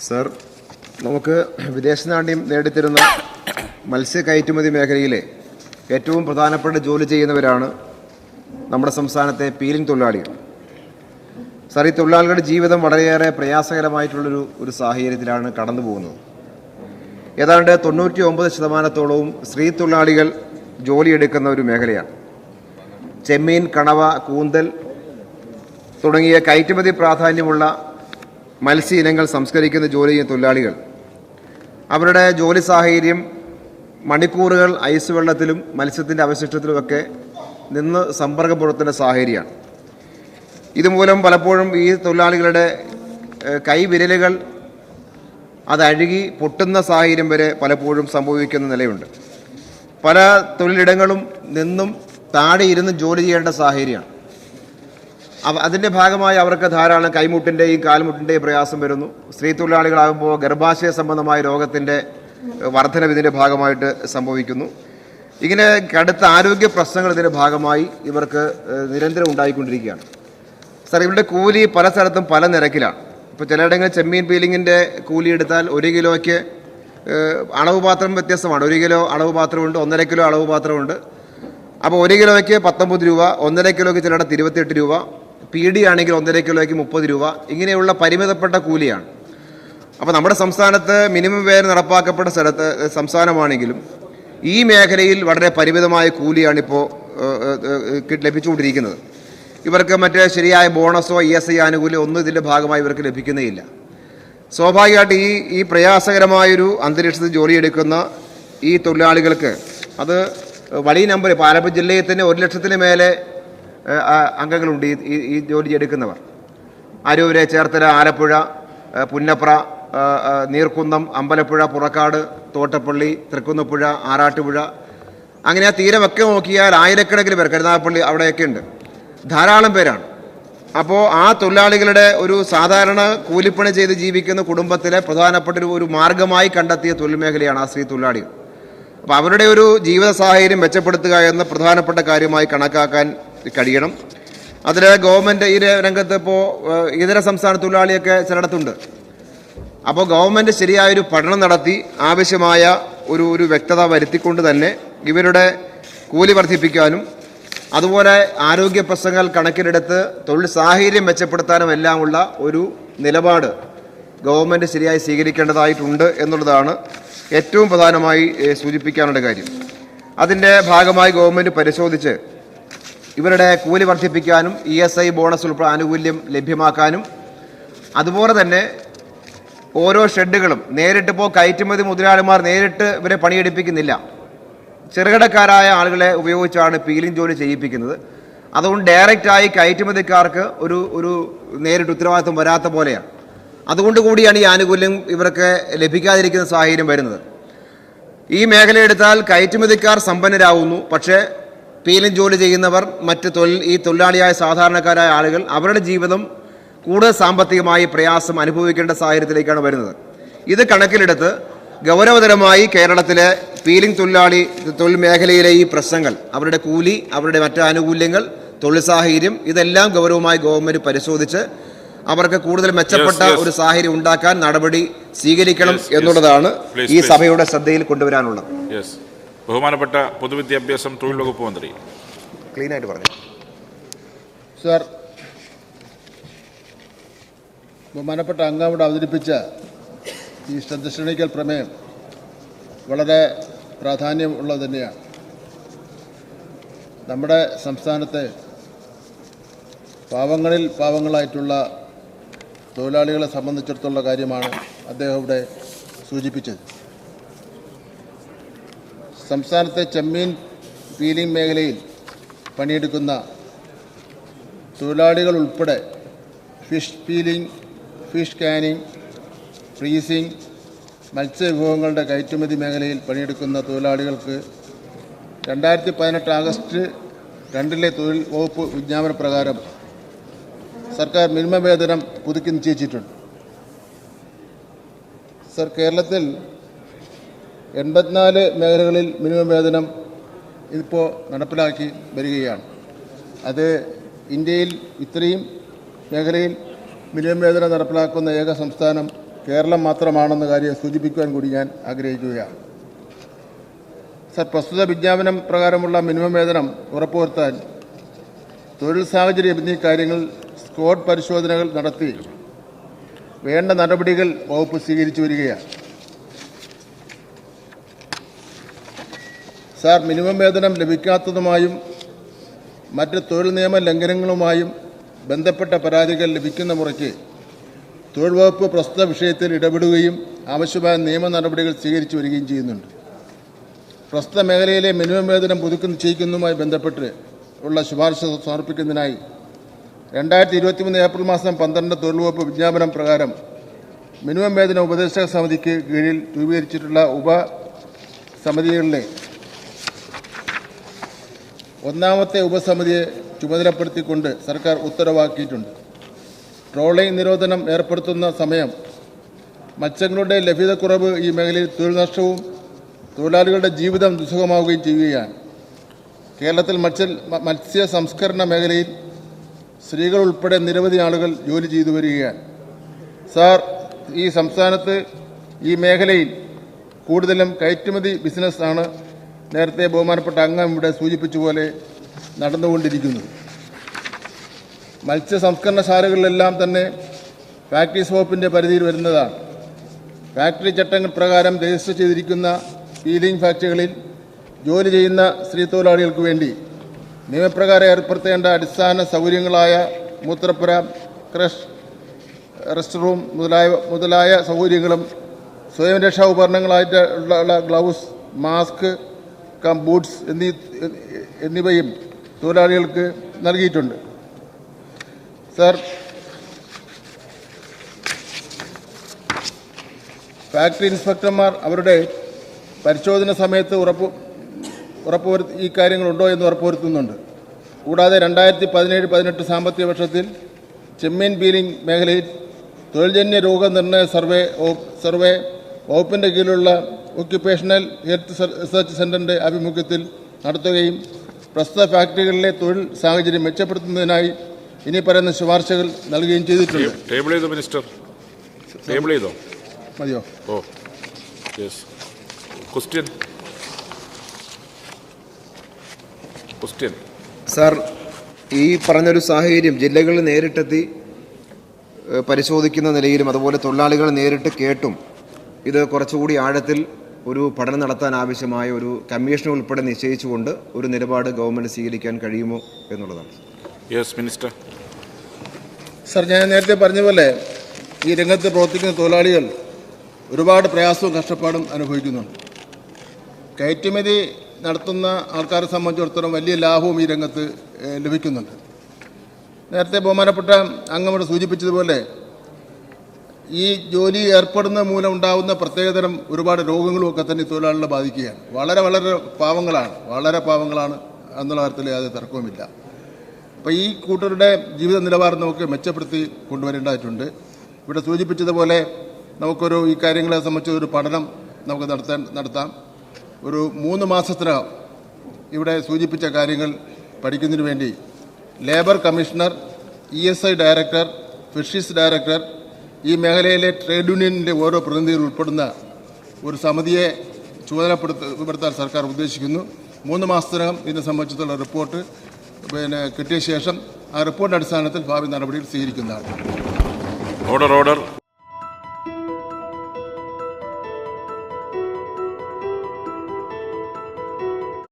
Sir നമുക്ക് വിദേശ നാണ്യം നേടിത്തരുന്ന മത്സ്യ കയറ്റുമതി മേഖലയിലെ ഏറ്റവും പ്രധാനപ്പെട്ട ജോലി ചെയ്യുന്നവരാണ് നമ്മുടെ സംസ്ഥാനത്തെ പീലിംഗ് തൊഴിലാളികൾ. സാർ ഈ തൊഴിലാളികളുടെ ജീവിതം വളരെയേറെ പ്രയാസകരമായിട്ടുള്ളൊരു ഒരു സാഹചര്യത്തിലാണ് കടന്നു പോകുന്നത് ഏതാണ്ട് തൊണ്ണൂറ്റി ഒമ്പത് ശതമാനത്തോളവും സ്ത്രീ തൊഴിലാളികൾ ജോലിയെടുക്കുന്ന ഒരു മേഖലയാണ്. ചെമ്മീൻ കണവ കൂന്തൽ തുടങ്ങിയ കയറ്റുമതി പ്രാധാന്യമുള്ള മത്സ്യ ഇനങ്ങൾ സംസ്കരിക്കുന്ന ജോലി ചെയ്യുന്ന തൊഴിലാളികൾ. അവരുടെ ജോലി സാഹചര്യം മണിക്കൂറുകൾ ഐസ് വെള്ളത്തിലും മത്സ്യത്തിന്റെ അവശിഷ്ടത്തിലുമൊക്കെ നിന്ന് സമ്പർക്കം പുറത്തുന്ന സാഹചര്യമാണ്. ഇതുമൂലം പലപ്പോഴും ഈ തൊഴിലാളികളുടെ കൈവിരലുകൾ അതഴുകി പൊട്ടുന്ന സാഹചര്യം വരെ പലപ്പോഴും സംഭവിക്കുന്ന നിലയുണ്ട്. പല തൊഴിലിടങ്ങളും നിന്നും താഴെ ഇരുന്ന് ജോലി ചെയ്യേണ്ട സാഹചര്യമാണ്. അതിന്റെ ഭാഗമായി അവർക്ക് ധാരാളം കൈമുട്ടിന്റെയും കാൽമുട്ടിന്റെയും പ്രയാസം വരുന്നു. സ്ത്രീ തൊഴിലാളികളാകുമ്പോൾ ഗർഭാശയ സംബന്ധമായ രോഗത്തിന്റെ വർധനവ് ഇതിന്റെ ഭാഗമായിട്ട് സംഭവിക്കുന്നു. ഇങ്ങനെ കടുത്ത ആരോഗ്യ പ്രശ്നങ്ങൾ ഇതിന്റെ ഭാഗമായി ഇവർക്ക് നിരന്തരം ഉണ്ടായിക്കൊണ്ടിരിക്കുകയാണ്. സാർ ഇവരുടെ കൂലി പല സ്ഥലത്തും പല നിരക്കിലാണ്. ഇപ്പോൾ ചിലയിടങ്ങളിൽ ചെമ്മീൻ പീലിങ്ങിന്റെ കൂലി എടുത്താൽ ഒരു കിലോയ്ക്ക് അളവ് പാത്രം വ്യത്യസ്തമാണ്. ഒരു കിലോ അളവ് പാത്രമുണ്ട് ഒന്നര കിലോ അളവ് പാത്രമുണ്ട്. അപ്പോൾ ഒരു കിലോയ്ക്ക് പത്തൊമ്പത് രൂപ ഒന്നര കിലോയ്ക്ക് ചിലയിടത്ത് ഇരുപത്തിയെട്ട് രൂപ പി ഡി ആണെങ്കിൽ ഒന്നര കിലോയ്ക്ക് മുപ്പത് രൂപ. ഇങ്ങനെയുള്ള പരിമിതപ്പെട്ട കൂലിയാണ്. അപ്പോൾ നമ്മുടെ സംസ്ഥാനത്ത് മിനിമം വേതനം നടപ്പാക്കപ്പെട്ട സ്ഥലത്ത് സംസ്ഥാനമാണെങ്കിലും ഈ മേഖലയിൽ വളരെ പരിമിതമായ കൂലിയാണിപ്പോൾ ലഭിച്ചുകൊണ്ടിരിക്കുന്നത്. ഇവർക്ക് മറ്റേ ശരിയായ ബോണസോ ഇ എസ് ഐ ആനുകൂല്യം ഒന്നും ഇതിന്റെ ഭാഗമായി ഇവർക്ക് ലഭിക്കുന്നേയില്ല. സ്വാഭാവികമായിട്ട് ഈ ഈ പ്രയാസകരമായൊരു അന്തരീക്ഷത്തിൽ ജോലിയെടുക്കുന്ന ഈ തൊഴിലാളികൾക്ക് അത് വലിയ നമ്പർ ഇപ്പോൾ ആലപ്പുഴ ജില്ലയിൽ തന്നെ ഒരു ലക്ഷത്തിന് മേലെ അംഗങ്ങളുണ്ട് ഈ- ഈ ജോലി എടുക്കുന്നവർ. അരൂര് ചേർത്തല ആലപ്പുഴ പുന്നപ്ര നീർക്കുന്നം അമ്പലപ്പുഴ പുറക്കാട് തോട്ടപ്പള്ളി തൃക്കുന്നപ്പുഴ ആറാട്ടുപുഴ. അങ്ങനെ ആ തീരമൊക്കെ നോക്കിയാൽ ആയിരക്കണക്കിന് പേർ കരുനാഗപ്പള്ളി അവിടെയൊക്കെ ഉണ്ട്. ധാരാളം പേരാണ്. അപ്പോൾ ആ തൊഴിലാളികളുടെ ഒരു സാധാരണ കൂലിപ്പണി ചെയ്ത് ജീവിക്കുന്ന കുടുംബത്തിലെ പ്രധാനപ്പെട്ട ഒരു മാർഗമായി കണ്ടെത്തിയ തൊഴിൽ മേഖലയാണ് ആ സ്ത്രീ തൊഴിലാളികൾ. അപ്പോൾ അവരുടെ ഒരു ജീവിത സാഹചര്യം മെച്ചപ്പെടുത്തുക എന്ന പ്രധാനപ്പെട്ട കാര്യമായി കണക്കാക്കാൻ കഴിയണം അതിൽ ഗവൺമെന്റ് ഈ രംഗത്ത് ഇപ്പോൾ ഇതര സംസ്ഥാന തൊഴിലാളിയൊക്കെ ചിലയിടത്തുണ്ട്. അപ്പോൾ ഗവൺമെന്റ് ശരിയായൊരു പഠനം നടത്തി ആവശ്യമായ ഒരു ഒരു വ്യക്തത വരുത്തിക്കൊണ്ട് തന്നെ ഇവരുടെ കൂലി വർദ്ധിപ്പിക്കാനും അതുപോലെ ആരോഗ്യ പ്രശ്നങ്ങൾ കണക്കിലെടുത്ത് തൊഴിൽ സാഹചര്യം മെച്ചപ്പെടുത്താനും എല്ലാമുള്ള ഒരു നിലപാട് ഗവൺമെന്റ് ശരിയായി സ്വീകരിക്കേണ്ടതായിട്ടുണ്ട് എന്നുള്ളതാണ് ഏറ്റവും പ്രധാനമായി സൂചിപ്പിക്കാനുള്ള കാര്യം. അതിന്റെ ഭാഗമായി ഗവൺമെന്റ് പരിശോധിച്ച് ഇവരുടെ കൂലി വർദ്ധിപ്പിക്കാനും ഇ എസ് ഐ ബോണസ് ഉൾപ്പെടെ ആനുകൂല്യം ലഭ്യമാക്കാനും. അതുപോലെ തന്നെ ഓരോ ഷെഡുകളും നേരിട്ടിപ്പോൾ കയറ്റുമതി മുതലാളിമാർ നേരിട്ട് ഇവരെ പണിയെടുപ്പിക്കുന്നില്ല. ചെറുകിടക്കാരായ ആളുകളെ ഉപയോഗിച്ചാണ് പീലിംഗ് ജോലി ചെയ്യിപ്പിക്കുന്നത്. അതുകൊണ്ട് ഡയറക്റ്റായി കയറ്റുമതിക്കാർക്ക് ഒരു ഒരു നേരിട്ട് ഉത്തരവാദിത്വം വരാത്ത പോലെയാണ്. അതുകൊണ്ട് കൂടിയാണ് ഈ ആനുകൂല്യം ഇവർക്ക് ലഭിക്കാതിരിക്കുന്ന സാഹചര്യം വരുന്നത്. ഈ മേഖല എടുത്താൽ കയറ്റുമതിക്കാർ സമ്പന്നരാകുന്നു പക്ഷേ പീലിംഗ് ജോലി ചെയ്യുന്നവർ മറ്റ് തൊഴിൽ ഈ തൊഴിലാളിയായ സാധാരണക്കാരായ ആളുകൾ അവരുടെ ജീവിതം കൂടുതൽ സാമ്പത്തികമായി പ്രയാസം അനുഭവിക്കേണ്ട സാഹചര്യത്തിലേക്കാണ് വരുന്നത്. ഇത് കണക്കിലെടുത്ത് ഗൗരവതരമായി കേരളത്തിലെ പീലിംഗ് തൊഴിലാളി തൊഴിൽ മേഖലയിലെ ഈ പ്രശ്നങ്ങൾ അവരുടെ കൂലി അവരുടെ മറ്റ് ആനുകൂല്യങ്ങൾ തൊഴിൽ സാഹചര്യം ഇതെല്ലാം ഗൗരവമായി ഗവൺമെന്റ് പരിശോധിച്ച് അവർക്ക് കൂടുതൽ മെച്ചപ്പെട്ട ഒരു സാഹചര്യം ഉണ്ടാക്കാൻ നടപടി സ്വീകരിക്കണം. എന്നുള്ളതാണ് ഈ സഭയുടെ ശ്രദ്ധയിൽ കൊണ്ടുവരാനുള്ളത്. ബഹുമാനപ്പെട്ട പൊതുവിദ്യാഭ്യാസം തൊഴിൽ വകുപ്പ് മന്ത്രി. ക്ലീൻ ആയിട്ട് പറഞ്ഞു. സാർ ബഹുമാനപ്പെട്ട അംഗം ഇവിടെ അവതരിപ്പിച്ച ഈ ശ്രദ്ധ പ്രമേയം വളരെ പ്രാധാന്യമുള്ളത് തന്നെയാണ്. നമ്മുടെ സംസ്ഥാനത്തെ പാവങ്ങളിൽ പാവങ്ങളായിട്ടുള്ള തൊഴിലാളികളെ സംബന്ധിച്ചിടത്തോളം കാര്യമാണ് അദ്ദേഹം ഇവിടെ സൂചിപ്പിച്ചത്. സംസ്ഥാനത്തെ ചെമ്മീൻ പീലിംഗ് മേഖലയിൽ പണിയെടുക്കുന്ന തൊഴിലാളികൾ ഉൾപ്പെടെ fish peeling fish canning freezing മത്സ്യവിഭവങ്ങളുടെ കയറ്റുമതി മേഖലയിൽ പണിയെടുക്കുന്ന തൊഴിലാളികൾക്ക് രണ്ടായിരത്തി പതിനെട്ട് ആഗസ്റ്റ് രണ്ടിലെ തൊഴിൽ വകുപ്പ് വിജ്ഞാപന പ്രകാരം സർക്കാർ മിനിമം വേതനം പുതുക്കി നിശ്ചയിച്ചിട്ടുണ്ട്. സർ കേരളത്തിൽ എൺപത്തിനാല് മേഖലകളിൽ മിനിമം വേതനം ഇപ്പോൾ നടപ്പിലാക്കി വരികയാണ്. അത് ഇന്ത്യയിൽ ഇത്രയും മേഖലയിൽ മിനിമം വേതനം നടപ്പിലാക്കുന്ന ഏക സംസ്ഥാനം കേരളം മാത്രമാണെന്ന കാര്യം സൂചിപ്പിക്കുവാൻ കൂടി ഞാൻ ആഗ്രഹിക്കുകയാണ്. സർ പ്രസ്തുത വിജ്ഞാപനം പ്രകാരമുള്ള മിനിമം വേതനം ഉറപ്പുവരുത്താൻ തൊഴിൽ സാഹചര്യം എന്നീ കാര്യങ്ങൾ സ്കോഡ് പരിശോധനകൾ നടത്തി വേണ്ട നടപടികൾ വകുപ്പ് സ്വീകരിച്ചു വരികയാണ്. സാർ മിനിമം വേതനം ലഭിക്കാത്തതുമായും മറ്റ് തൊഴിൽ നിയമ ലംഘനങ്ങളുമായും ബന്ധപ്പെട്ട പരാതികൾ ലഭിക്കുന്ന മുറയ്ക്ക് തൊഴിൽ വകുപ്പ് പ്രസ്തുത വിഷയത്തിൽ ഇടപെടുകയും ആവശ്യമായ നിയമ നടപടികൾ സ്വീകരിച്ചു വരികയും ചെയ്യുന്നുണ്ട്. പ്രസ്തുത മേഖലയിലെ മിനിമം വേതനം പുതുക്കി നിശ്ചയിക്കുന്നതുമായി ബന്ധപ്പെട്ട് ഉള്ള ശുപാർശ സമർപ്പിക്കുന്നതിനായി രണ്ടായിരത്തി ഇരുപത്തിമൂന്ന് ഏപ്രിൽ മാസം പന്ത്രണ്ട് തൊഴിൽ വകുപ്പ് വിജ്ഞാപനം പ്രകാരം മിനിമം വേതന ഉപദേശക സമിതിക്ക് കീഴിൽ രൂപീകരിച്ചിട്ടുള്ള ഉപ സമിതികളിലെ ഒന്നാമത്തെ ഉപസമിതിയെ ചുമതലപ്പെടുത്തിക്കൊണ്ട് സർക്കാർ ഉത്തരവാക്കിയിട്ടുണ്ട്. ട്രോളിംഗ് നിരോധനം ഏർപ്പെടുത്തുന്ന സമയം മത്സ്യങ്ങളുടെ ലഭ്യതക്കുറവ് ഈ മേഖലയിൽ തൊഴിൽ നഷ്ടവും തൊഴിലാളികളുടെ ജീവിതം ദുസ്സഹമാവുകയും ചെയ്യുകയാണ്. കേരളത്തിൽ മത്സ്യ മത്സ്യ സംസ്കരണ മേഖലയിൽ സ്ത്രീകൾ ഉൾപ്പെടെ നിരവധി ആളുകൾ ജോലി ചെയ്തു വരികയാണ്. സാർ ഈ സംസ്ഥാനത്ത് ഈ മേഖലയിൽ കൂടുതലും കയറ്റുമതി ബിസിനസ്സാണ് നേരത്തെ ബഹുമാനപ്പെട്ട അംഗം ഇവിടെ സൂചിപ്പിച്ച പോലെ നടന്നുകൊണ്ടിരിക്കുന്നത് മത്സ്യ സംസ്കരണശാലകളിലെല്ലാം തന്നെ ഫാക്ടറീസ് വകുപ്പിന്റെ പരിധിയിൽ വരുന്നതാണ്. ഫാക്ടറി ചട്ടങ്ങൾ പ്രകാരം രജിസ്റ്റർ ചെയ്തിരിക്കുന്ന ഫീലിംഗ് ഫാക്ടറികളിൽ ജോലി ചെയ്യുന്ന സ്ത്രീ തൊഴിലാളികൾക്ക് വേണ്ടി നിയമപ്രകാരം ഏർപ്പെടുത്തേണ്ട അടിസ്ഥാന സൗകര്യങ്ങളായ മൂത്രപ്പുര ക്രഷ് റെസ്റ്റ് റൂം മുതലായ മുതലായ സൗകര്യങ്ങളും സ്വയം രക്ഷാ ഉപകരണങ്ങളായിട്ട് ഉള്ള ഉള്ള ഗ്ലൗസ് മാസ്ക് കം ബൂട്ട്സ് എന്നീ എന്നിവയും തൊഴിലാളികൾക്ക് നൽകിയിട്ടുണ്ട്. സർ ഫാക്ടറി ഇൻസ്പെക്ടർമാർ അവരുടെ പരിശോധന സമയത്ത് ഉറപ്പ് ഉറപ്പുവരുത്തി ഈ കാര്യങ്ങളുണ്ടോ എന്ന് ഉറപ്പുവരുത്തുന്നുണ്ട്. കൂടാതെ രണ്ടായിരത്തി പതിനേഴ് പതിനെട്ട് സാമ്പത്തിക വർഷത്തിൽ ചെമ്മീൻ ബീലിംഗ് മേഖലയിൽ തൊഴിൽജന്യ രോഗനിർണയ സർവേ സർവേ വകുപ്പിന്റെ കീഴിലുള്ള ഒക്യുപ്പേഷണൽ ഹെൽത്ത് സർ- റിസർച്ച് സെന്ററിന്റെ ആഭിമുഖ്യത്തിൽ നടത്തുകയും പ്രസ്തുത ഫാക്ടറികളിലെ തൊഴിൽ സാഹചര്യം മെച്ചപ്പെടുത്തുന്നതിനായി ഇനി പറയുന്ന ശുപാർശകൾ നൽകുകയും ചെയ്തിട്ടുണ്ട്. ടേബിൾ ചെയ്തോ മിനിസ്റ്റർ? ടേബിൾ ചെയ്തോ? മതിയോ? Oh yes. Question? Question? Sir ഈ പറഞ്ഞൊരു സാഹചര്യം ജില്ലകളിൽ നേരിട്ടെത്തി പരിശോധിക്കുന്ന നിലയിലും അതുപോലെ തൊഴിലാളികൾ നേരിട്ട് കേട്ടും ഇത് കുറച്ചുകൂടി ആഴത്തിൽ ഒരു പഠനം നടത്താൻ ആവശ്യമായ ഒരു കമ്മീഷൻ ഉൾപ്പെടെ നിശ്ചയിച്ചുകൊണ്ട് ഒരു നിലപാട് ഗവൺമെന്റ് സ്വീകരിക്കാൻ കഴിയുമോ എന്നുള്ളതാണ്. യെസ് മിനിസ്റ്റർ സർ ഞാൻ നേരത്തെ പറഞ്ഞ പോലെ ഈ രംഗത്ത് പ്രവർത്തിക്കുന്ന തൊഴിലാളികൾ ഒരുപാട് പ്രയാസവും കഷ്ടപ്പാടും അനുഭവിക്കുന്നുണ്ട്. കയറ്റുമതി നടത്തുന്ന ആൾക്കാരെ സംബന്ധിച്ചിടത്തോളം വലിയ ലാഭവും ഈ രംഗത്ത് ലഭിക്കുന്നുണ്ട്. നേരത്തെ ബഹുമാനപ്പെട്ട അംഗമോട് സൂചിപ്പിച്ചതുപോലെ ഈ ജോലി ഏർപ്പെടുന്ന മൂലം ഉണ്ടാകുന്ന പ്രത്യേകതരം ഒരുപാട് രോഗങ്ങളും ഒക്കെ തന്നെ തൊഴിലാളികളെ ബാധിക്കുകയാണ്. വളരെ വളരെ പാവങ്ങളാണ്. വളരെ പാവങ്ങളാണ് എന്നുള്ള കാര്യത്തിൽ യാതൊരു തർക്കവുമില്ല. അപ്പോൾ ഈ കൂട്ടരുടെ ജീവിത നിലവാരം നമുക്ക് മെച്ചപ്പെടുത്തി കൊണ്ടുവരേണ്ടതായിട്ടുണ്ട്. ഇവിടെ സൂചിപ്പിച്ചതുപോലെ നമുക്കൊരു ഈ കാര്യങ്ങളെ സംബന്ധിച്ച് ഒരു പഠനം നമുക്ക് നടത്താൻ നടത്താം. ഒരു മൂന്ന് മാസത്തിനകം ഇവിടെ സൂചിപ്പിച്ച കാര്യങ്ങൾ പഠിക്കുന്നതിന് വേണ്ടി ലേബർ കമ്മീഷണർ ഇ ഡയറക്ടർ ഫിഷീസ് ഡയറക്ടർ ഈ മേഖലയിലെ ട്രേഡ് യൂണിയനിലെ ഓരോ പ്രതിനിധികൾ ഉൾപ്പെടുന്ന ഒരു സമിതിയെ ചുമതലപ്പെടുത്തപ്പെടുത്താൻ സർക്കാർ ഉദ്ദേശിക്കുന്നു. മൂന്ന് മാസത്തിനകം ഇതിനെ സംബന്ധിച്ചുള്ള റിപ്പോർട്ട് പിന്നെ കിട്ടിയ ശേഷം ആ റിപ്പോർട്ടിന്റെ അടിസ്ഥാനത്തിൽ ഭാവി നടപടികൾ സ്വീകരിക്കുന്നതാണ്. Order order